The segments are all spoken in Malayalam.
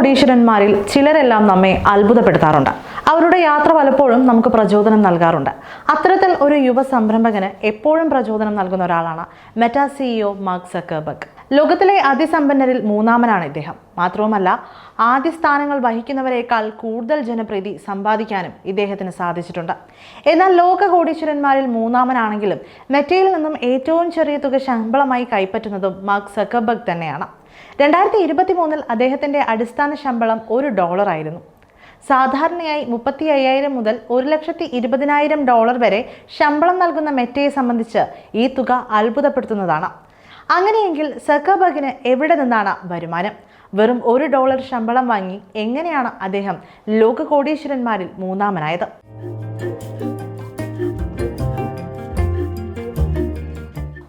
കോടീശ്വരന്മാരിൽ ചിലരെല്ലാം നമ്മെ അത്ഭുതപ്പെടുത്താറുണ്ട്. അവരുടെ യാത്ര പലപ്പോഴും നമുക്ക് പ്രചോദനം നൽകാറുണ്ട്. അത്തരത്തിൽ ഒരു യുവ സംരംഭകന് എപ്പോഴും പ്രചോദനം നൽകുന്ന ഒരാളാണ് മെറ്റാ സിഇഒ മാർക്ക് സക്കർബർഗ് ലോകത്തിലെ അതിസമ്പന്നരിൽ മൂന്നാമനാണ് ഇദ്ദേഹം. മാത്രവുമല്ല ആദ്യ സ്ഥാനങ്ങൾ വഹിക്കുന്നവരെക്കാൾ കൂടുതൽ ജനപ്രീതി സമ്പാദിക്കാനും ഇദ്ദേഹത്തിന് സാധിച്ചിട്ടുണ്ട്. എന്നാൽ ലോക കോടീശ്വരന്മാരിൽ മൂന്നാമനാണെങ്കിലും മെറ്റയിൽ നിന്നും ഏറ്റവും ചെറിയ തുക ശമ്പളമായി കൈപ്പറ്റുന്നതും മാർക്ക് സക്കർബർഗ് തന്നെയാണ്. രണ്ടായിരത്തി ഇരുപത്തി മൂന്നിൽ അദ്ദേഹത്തിന്റെ അടിസ്ഥാന ശമ്പളം ഒരു ഡോളറായിരുന്നു സാധാരണയായി മുപ്പത്തി അയ്യായിരം മുതൽ ഒരു ലക്ഷത്തി ഇരുപതിനായിരം ഡോളർ വരെ ശമ്പളം നൽകുന്ന മെറ്റയെ സംബന്ധിച്ച് ഈ തുക അത്ഭുതപ്പെടുത്തുന്നതാണ്. അങ്ങനെയെങ്കിൽ സക്കബർഗിന് എവിടെ നിന്നാണ് വരുമാനം? വെറും ഒരു ഡോളർ ശമ്പളം വാങ്ങി എങ്ങനെയാണ് അദ്ദേഹം ലോക കോടീശ്വരന്മാരിൽ മൂന്നാമനായത്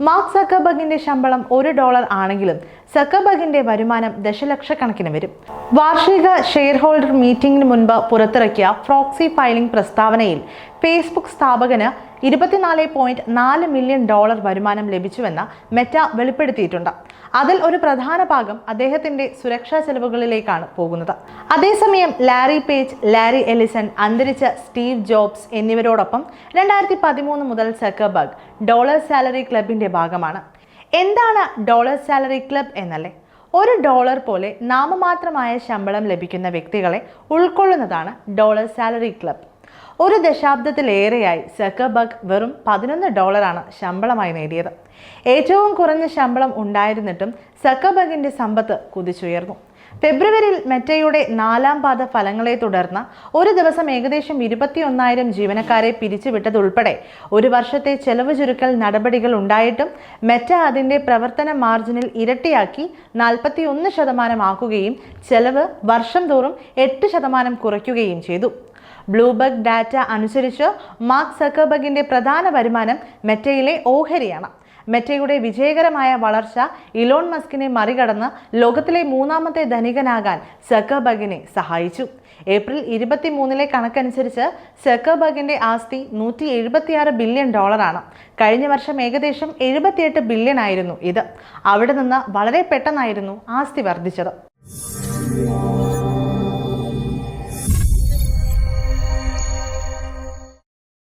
മാർക്ക് സക്കബഗിന്റെ ശമ്പളം ഒരു ഡോളർ ആണെങ്കിലും സക്കബർഗിന്റെ വരുമാനം ദശലക്ഷക്കണക്കിന് വരും. വാർഷിക ഷെയർ ഹോൾഡർ മീറ്റിംഗിന് മുൻപ് പുറത്തിറക്കിയ ഫ്രോക്സി ഫയലിംഗ് പ്രസ്താവനയിൽ ഫേസ്ബുക്ക് സ്ഥാപകന് ഇരുപത്തിനാല് പോയിന്റ് നാല് മില്യൺ ഡോളർ വരുമാനം ലഭിച്ചുവെന്ന് മെറ്റ വെളിപ്പെടുത്തിയിട്ടുണ്ട്. അതിൽ ഒരു പ്രധാന ഭാഗം അദ്ദേഹത്തിന്റെ സുരക്ഷാ ചെലവുകളിലേക്കാണ് പോകുന്നത്. അതേസമയം ലാരി പേജ് ലാരി എലിസൺ അന്തരിച്ച സ്റ്റീവ് ജോബ്സ് എന്നിവരോടൊപ്പം രണ്ടായിരത്തി പതിമൂന്ന് മുതൽ സക്കബർഗ് ഡോളർ സാലറി ക്ലബിന്റെ ഭാഗമാണ്. എന്താണ് ഡോളർ സാലറി ക്ലബ് എന്നല്ലേ? ഒരു ഡോളർ പോലെ നാമമാത്രമായ ശമ്പളം ലഭിക്കുന്ന വ്യക്തികളെ ഉൾക്കൊള്ളുന്നതാണ് ഡോളർ സാലറി ക്ലബ് ഒരു ദശാബ്ദത്തിലേറെയായി സെക്കബഗ് വെറും പതിനൊന്ന് ഡോളറാണ് ശമ്പളമായി നേടിയത്. ഏറ്റവും കുറഞ്ഞ ശമ്പളം ഉണ്ടായിരുന്നിട്ടും സക്കർബർഗിന്റെ സമ്പത്ത് കുതിച്ചുയർന്നു. ഫെബ്രുവരിയിൽ മെറ്റയുടെ നാലാം പാദ ഫലങ്ങളെ തുടർന്ന് ഒരു ദിവസം ഏകദേശം ഇരുപത്തിയൊന്നായിരം ജീവനക്കാരെ പിരിച്ചുവിട്ടതുൾപ്പെടെ ഒരു വർഷത്തെ ചെലവ് ചുരുക്കൽ നടപടികൾ ഉണ്ടായിട്ടും മെറ്റ അതിന്റെ പ്രവർത്തന മാർജിനിൽ ഇരട്ടിയാക്കി നാൽപ്പത്തി ഒന്ന് ശതമാനമാക്കുകയും ചെലവ് വർഷം തോറും എട്ട് ശതമാനം കുറയ്ക്കുകയും ചെയ്തു. ബ്ലൂബർഗ് ഡാറ്റ അനുസരിച്ച് മാർക്ക് സക്കർബർഗിന്റെ പ്രധാന വരുമാനം മെറ്റയിലെ ഓഹരിയാണ്. മെറ്റയുടെ വിജയകരമായ വളർച്ച ഇലോൺ മസ്കിനെ മറികടന്ന് ലോകത്തിലെ മൂന്നാമത്തെ ധനികനാകാൻ സക്കർബർഗിനെ സഹായിച്ചു. ഏപ്രിൽ ഇരുപത്തി മൂന്നിലെ കണക്കനുസരിച്ച് സെക്കർബർഗിന്റെ ആസ്തി നൂറ്റി എഴുപത്തിയാറ് ബില്യൺ ഡോളറാണ്. കഴിഞ്ഞ വർഷം ഏകദേശം എഴുപത്തിയെട്ട് ബില്യൺ ആയിരുന്നു ഇത്. അവിടെ നിന്ന് വളരെ പെട്ടെന്നായിരുന്നു ആസ്തി വർദ്ധിച്ചത്.